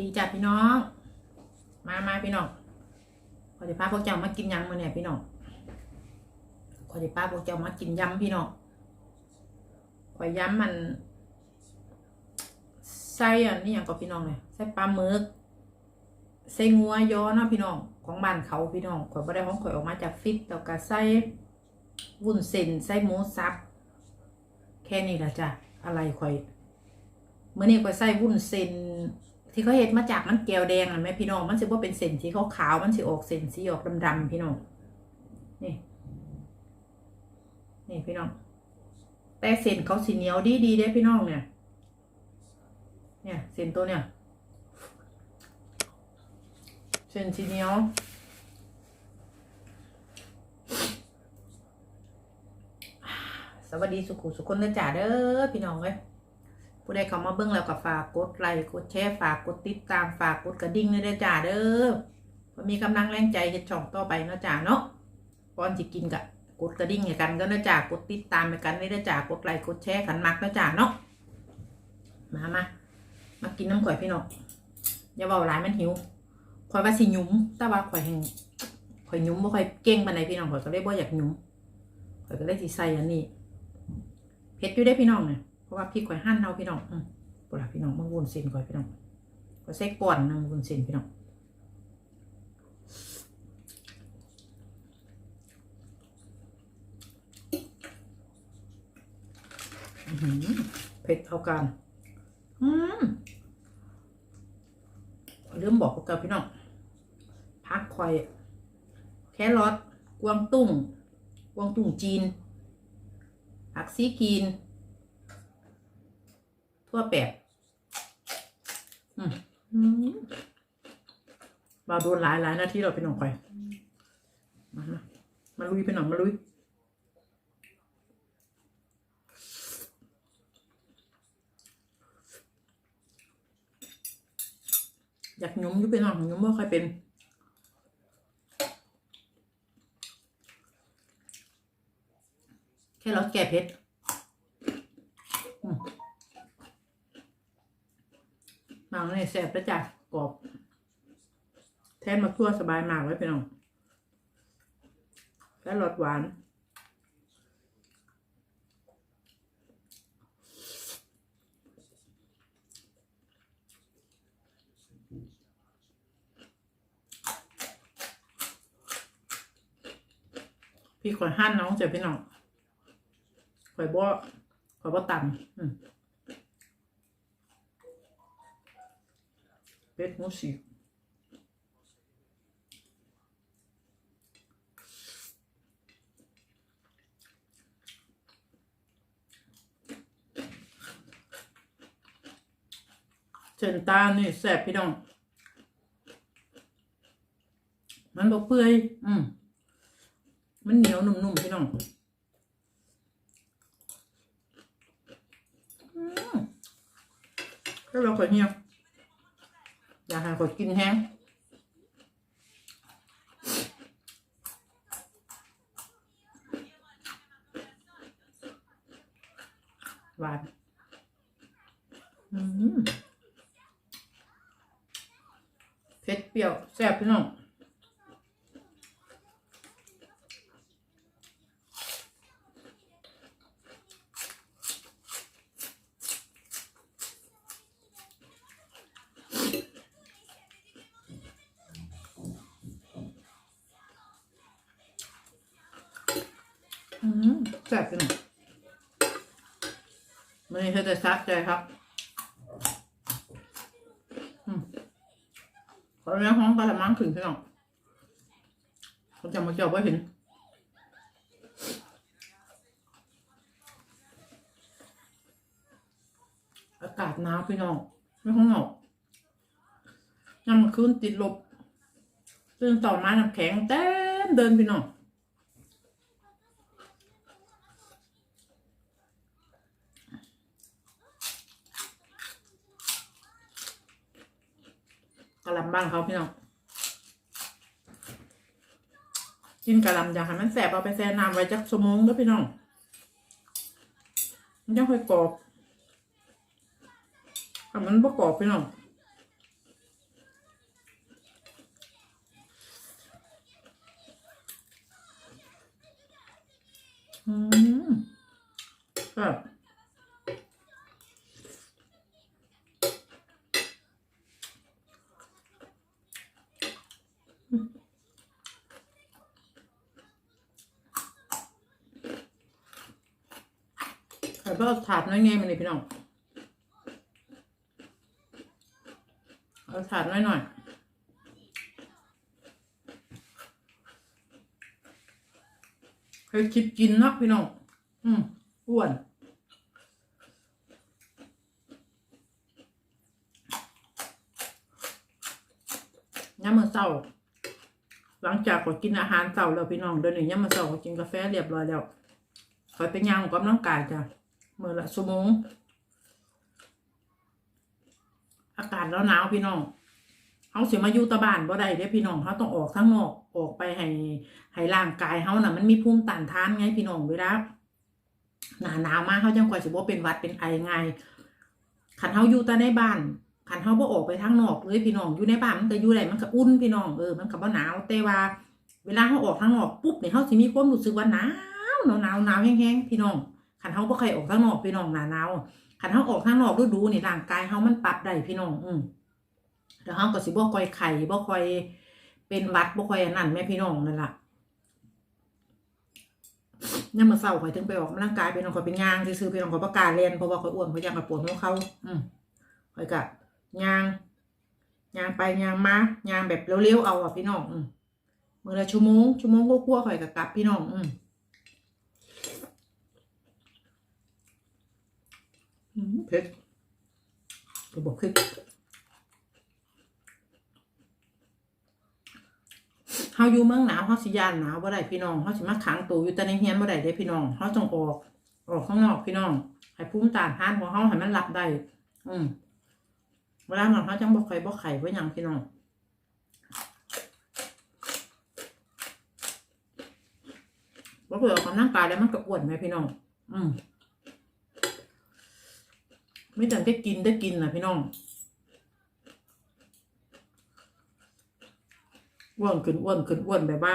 ดีจ้ะพี่น้อง มามาพี่น้องขอจะพาพวกเจ้ามากินยำมาเนี่ยพี่น้องขอจะพาพวกเจ้ามากินยำพี่น้องขอยยำมันไส้อันนี้อย่างก็พี่น้องเลยไส้ปลาหมึกไส้งัวย้อเนาะพี่น้องของบ้านเขาพี่น้องข่อยบ่ได้ของข่อยออกมาจากฟิตแล้วก็ไส้วุ้นเส้นไส้หมูสับ แค่นี้ละจ้ะอะไรข่อยเมื่อนี้ก็ใส่วุ้นเส้น ที่เขาเห็ดมาจากมันแก้วแดงอะแม่พี่น้องมันสิว่าเป็นเส้นสีขาวขาวๆมันสิออกเส้นสีออกดำๆพี่น้องนี่นี่พี่น้อง แต่เส้นเขาสีเหนียวดีดีๆเด้พี่น้องเนี่ย เนี่ยเส้นตัวเนี่ยเส้นสีเหนียวสวัสดีสุขุสุขคนเด้อจ้าเด้อพี่น้องเอ้ย ผู้ใดเขามาเบิ่งแล้วก็ฝากกดไลค์กดแชร์ฝากกดติดตามฝากกดกระดิ่งด้วยเด้จ้าเด้อพอมีกำลังแรงใจเฮ็ดช่องต่อไปเนาะจ้าเนาะก่อนสิกินก็กดกระดิ่งให้กันก็เนาะจ้ากดติดตามให้กันด้วยเด้อจ้ากดไลค์กดแชร์ขันมักเนาะจ้าเนาะมามามากินน้ำข่อยพี่น้องอย่าเว้าหลายมันหิวข่อยว่าสิหยุมแต่ว่าข่อยแห่งข่อยหยุมบ่ค่อยเก่งปานใดพี่น้องข่อยก็เลยบ่อยากหยุมข่อยก็เลยสิใส่อันนี้เผ็ดอยู่ได้พี่น้องเนี่ย ราะว่าพริกข่อยหั่นเอาพี่น้องอืมปลาพี่น้องมันวุ้นเส้นข่อยพี่น้องข่อยใส่ก่อนหนึงวุ้นเส้นพี่น้องเผ็ดเท่ากันอืมลืมบอกพวกเราพี่น้องพักข่อย แครอทกวางตุ้งกวางตุ้งจีนผักซีกีน ทั่วแปดอืมอืมบาโดนหลายหลายนาทีเราไปหน่องไปมามามาลุยไปหน่องมาลุยอยากหยุ้มอยุบไปหน่องหยุ้มว่าใครเป็นแค่เราแก่เผ็ด อืม หนังเนี่ยแสบแล้วจ้ะกรอบ แทนมาทั่วสบายมากเลยพี่น้องแค่รสหวานพี่ข่อยหั่นน้องเจ็บพี่น้องข่อยบ่ข่อยบ่ต่ำอืม เป็ดหมูสีเชนตานี่แซ่บพี่น้อง มันบอกเปื่อยอืมมันเหนียวนุ่มๆพี่น้องอืมแล้วเราขอเหี่ยว อยากให้คนกินแห้งหวานอืมเผ็ดเปรี้ยวแซ่บพี่น้อง แซ่บพี่น้องมันนี้เธอจะซักใจครับอืมขอเรื่องห้องกระมังถึงพี่น้องเขาจะมาเจาะไว้เห็นอากาศหนาวพี่น้องไม่ห้องหนอกยังมาคืนติดลบตื่นต่อมาน้ำแข็งเต้นเดินพี่น้องะลำบ้างเขาพี่น้องกินกะลำอย่าให้มันแสบเอาไปแช่น้ำไว้จักชั่วโมงแล้วพี่น้องมันยังค่อยกรอบถ้มันประกอบพี่น้องอืมแบบ เบ้าถาดน้อยไงมันเลยพี่น้องเอาถาดน้อยหน่อยเคยคิดกินเนาะพี่น้องอืมอ้วนยามมื้อเช้าหลังจากก็กินอาหารเช้าแล้วพี่น้องเดี๋ยวนี้ยามมื้อเช้าก็กินกาแฟเรียบร้อยแล้วคอยไปย่างออกกำลังกายจ้ะ มื้อละชั่วโมงอากาศแล้วหนาวพี่น้องเฮาเสิมาอยู่ตะบ้านบ่ได้เด้พี่น้องเฮาต้องออกข้างนอกออกไปให้ให้ร่างกายเฮาน่ะ มันมีภูมิต้านทานไงพี่น้องเวลาหนาหนาวมากเฮาจังกว่าสิบ่เป็นวัดเป็นไอไงคันเฮาอยู่แต่ในบ้านคันเฮาบ่ออกไปทางนอกเลยพี่น้องอยู่ในบ้านมันก็อยู่ได้มันก็อุ่นพี่น้องเออมันก็บ่หนาวแต่ว่า เวลาเฮาออกทางนอกปุ๊บเนี่ยเฮาสิมีความรู้สึกว่าหนาวหนาวหนาวหนาวแห้งๆพี่น้อง คันเฮาบ่เคยออกทางนอกพี่น้องหนาหนาวคันเฮาออกทางนอกฤดูนี่ร่างกายเฮามันปรับได้พี่น้องอืมแล้วเฮาก็สิบ่ค่อยไข้บ่ค่อยเป็นวัดบ่ค่อยอันนั้นแม่พี่น้องนั่นล่ะยามมื้อเช้าข่อยถึงไปออกกำลังกายพี่น้องข่อยเป็นยางซื่อๆพี่น้องข่อยบ่กล้าเล่นเพราะว่าข่อยอ้วนข่อยย่างกับปวดหัวเขาอืมข่อยก็ย่างยางไปยางมายางแบบเร็วๆเอาอะพี่น้องอืมมื่อละชั่วโมงชั่วโมงก็คั่วข่อยกับกลับพี่น้องอืมอืม เผ็ดก็บอกคือเฮาอยู่เมืองหนาวเฮาสิย่านหนาวบ่ได้พี่น้องเฮาสิมาขังตัวอยู่แต่ในเฮียนบ่ได้เด้พี่น้องเฮาต้องออก ออกข้างนอกพี่น้องให้ภูมิต้านทานของเฮาให้มันรับได้ อืมเวลานอนเฮาจังบ่ค่บ่ไข้บ่หยังพี่น้องว่เผื่อออกกำลังกายแล้วมันก็อ้วนไหมพี่น้อง อืม ไม่แต่ได้กินได้กินนะพี่น้องอ้วนขึ้นอ้วนขึ้นอ้วนแบบว่า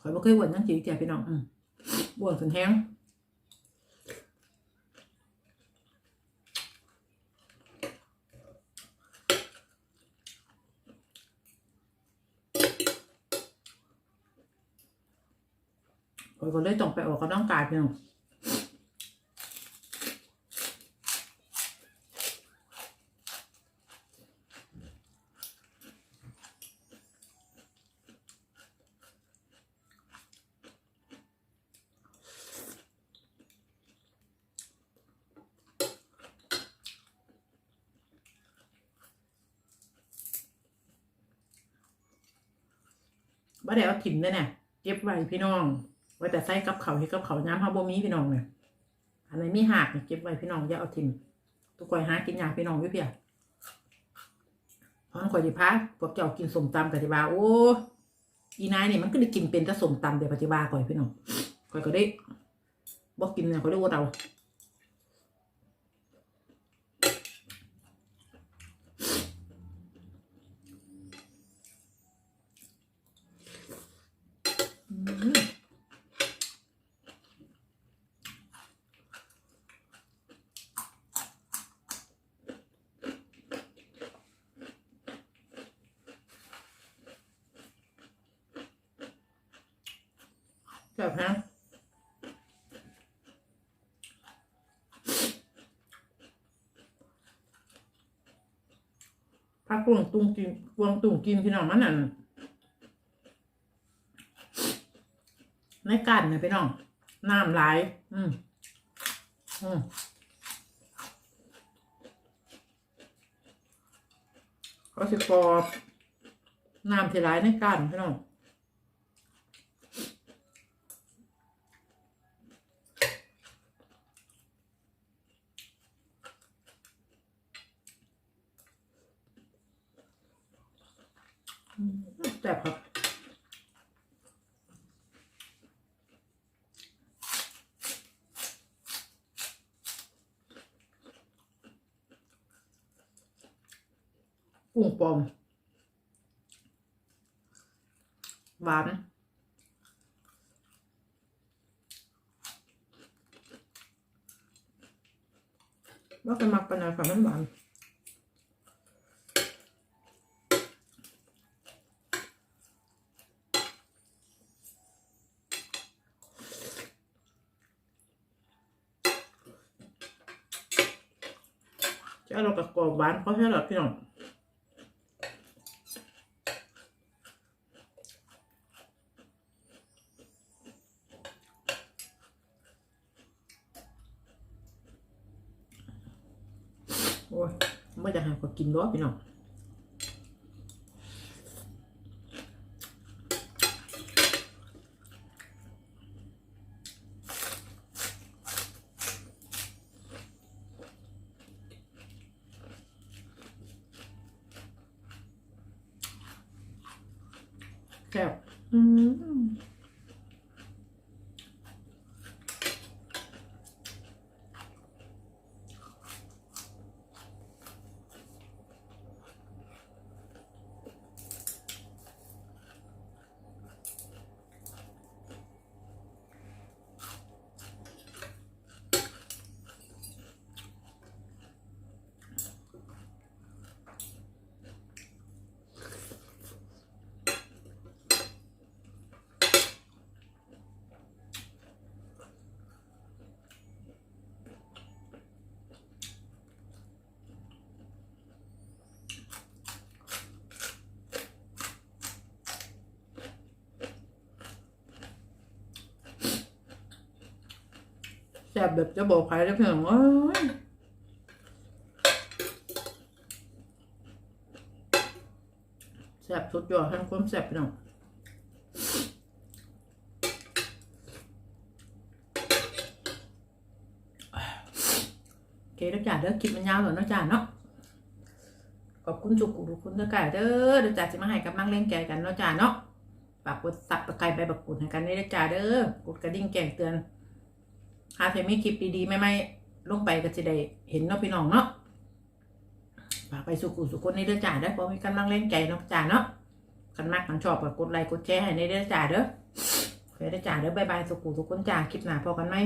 ข่อยไม่เคยอ้วนทั้งจีเจียพี่น้องอืมอ้วนขึ้นแห้งข่อยก็เลยต้องไปออกกำลังกายพี่น้อง บ่ได้เอาถิ่มเลยเนี่ยเก็บไว้พี่น้องไว้แต่ใส่กับเขาให้กับเขาน้ำฮาบ่มีพี่น้องเนี่ยอันไหนมีหักเนี่ยเก็บไว้พี่น้องอย่าเอาถิ่มทุกคนหากินยาพี่น้องอยู่เพียพราะข่อยสิพาพวกเจ้ากินสมตำกับที่บาโอ้อีนายเนี่ยมันก็ได้กินเป็นแต่สมตำเดี๋ยวปัจจุบันข่อยพี่น้องข่อยก็ได้บอกกินเนี่ยข่อยได้ว่าเรา แบบฮะพักกวงตุงกินกวงตุงกินพี่น้องมันนั่นในกันนะพี่น้องน้ำไหลอืมอืมก็สิกรอบน้ำที่ไหลในกันพี่น้อง อืมแซ่บครับ กุ้งปอม หวาน ว่ากันมักปานใดค่ะมันหวานจะเรากับกรอบหวานเพราะใช่หรอพี่น้อง โอ้ยไม่จะหาก็กินร้อพี่น้องแซ่บอืม ซ่บแบบจะบอกใครได้เพียงว่าแซ่บสุดยอดทั้งความแซ่บพี่น้องโอเคแล้วจ้าเด้อคลิปมันยาวหน่อยเนะจ้าเนาะขอบคุณจุกกุทุกคนเด้อก่เด้อเดี๋ยวจ้าจะมาให้กำลังเล่นใจกันเนาะจ้าเนาะฝากกดซับตะไคร้ใบบักกุดให้กันได้เด้อจ้าเด้อกดกระดิ่งแจ้งเตือน หาเพมีคลิปดีๆไม่ไม่ลงไปก็จะได้เห็นเนาะพี่น้องเนาะฝากไปสุขุสุขคนในเด้อจ่าเด้อเพราะมีกำลังแรงใจเนาะจ่าเนาะกันมากกันชอบก็กดไลค์กดแชร์ให้ในเด้อจ่าเด้อโอเคเด้อจ่าเด้อบายบายสุขุสุขคนจ่าคลิปหน้าพอกันไหม